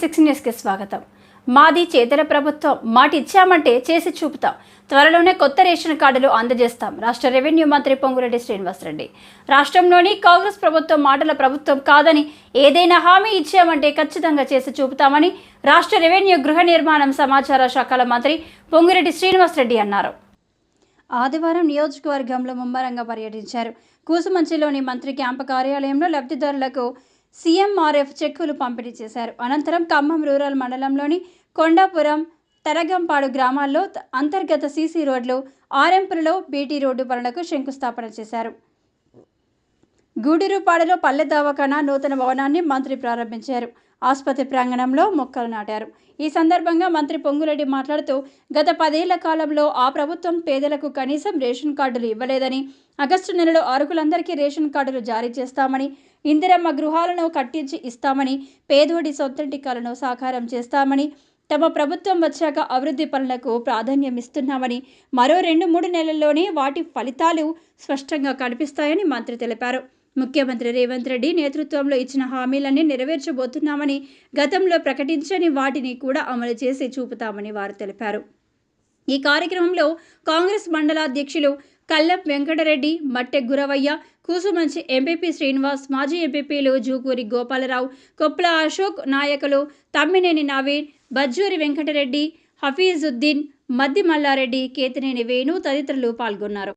Six న్యూస్కి స్వాగతం. మాది చేతల ప్రభుత్వం. మాట ఇచ్చామంటే చేసి చూపుతాం. త్వరలోనే కొత్త రేషన్ కార్డులు అందజేస్తాం. రాష్ట్ర రెవెన్యూ మంత్రి పొంగురెడ్డి శ్రీనివాసరెడ్డి. రాష్ట్రంలోని కాంగ్రెస్ ప్రభుత్వం మాటల ప్రభుత్వం కాదని ఏదైనా హామీ ఇచ్చామంటే ఖచ్చితంగా చేసి చూపుతామని రాష్ట్ర రెవెన్యూ గృహ నిర్మాణం సమాచార శాఖల మంత్రి పొంగురెడ్డి శ్రీనివాసరెడ్డి అన్నారు. ఆదివారం నియోజకవర్గంలో ముమ్మరంగా పర్యటించారు. కూసుమంచిలోని మంత్రి క్యాంపు కార్యాలయంలో లబ్ధిదారులకు సీఎంఆర్ఎఫ్ చెక్కులు పంపిణీ చేశారు. అనంతరం ఖమ్మం రూరల్ మండలంలోని కొండాపురం తరగంపాడు గ్రామాల్లో అంతర్గత సీసీ రోడ్లు ఆర్ఎంపులలో బీటీ రోడ్డు పనులకు శంకుస్థాపన చేశారు. గూడూరుపాడులో పల్లె దవాఖానా నూతన భవనాన్ని మంత్రి ప్రారంభించారు. ఆసుపత్రి ప్రాంగణంలో మొక్కలు నాటారు. ఈ సందర్భంగా మంత్రి పొంగురెడ్డి మాట్లాడుతూ గత పదేళ్ళ కాలంలో ఆ ప్రభుత్వం పేదలకు కనీసం రేషన్ కార్డులు ఇవ్వలేదని ఆగస్టు నెలలో అర్హులందరికీ రేషన్ కార్డులు జారీ చేస్తామని ఇందిరమ్మ గృహాలను కట్టించి ఇస్తామని పేదోడి సొంతంటి కలను సాకారం చేస్తామని తమ ప్రభుత్వం వచ్చాక అభివృద్ధి పనులకు ప్రాధాన్యం ఇస్తున్నామని మరో రెండు మూడు నెలల్లోనే వాటి ఫలితాలు స్పష్టంగా కనిపిస్తాయని మంత్రి తెలిపారు. ముఖ్యమంత్రి రేవంత్ రెడ్డి నేతృత్వంలో ఇచ్చిన హామీలన్నీ నెరవేర్చబోతున్నామని గతంలో ప్రకటించని వాటిని కూడా అమలు చేసి చూపుతామని వారు తెలిపారు. ఈ కార్యక్రమంలో కాంగ్రెస్ మండలాధ్యక్షులు కల్లం వెంకటరెడ్డి మట్టె గురవయ్య కూసుమంచి ఎంపీపీ శ్రీనివాస్ మాజీ ఎంపీపీలు జూకూరి గోపాలరావు కొప్పల అశోక్ నాయకులు తమ్మినేని నవీన్ బజ్జూరి వెంకటరెడ్డి హఫీజుద్దీన్ మద్ది మల్లారెడ్డి కేతినేని వేణు తదితరులు పాల్గొన్నారు.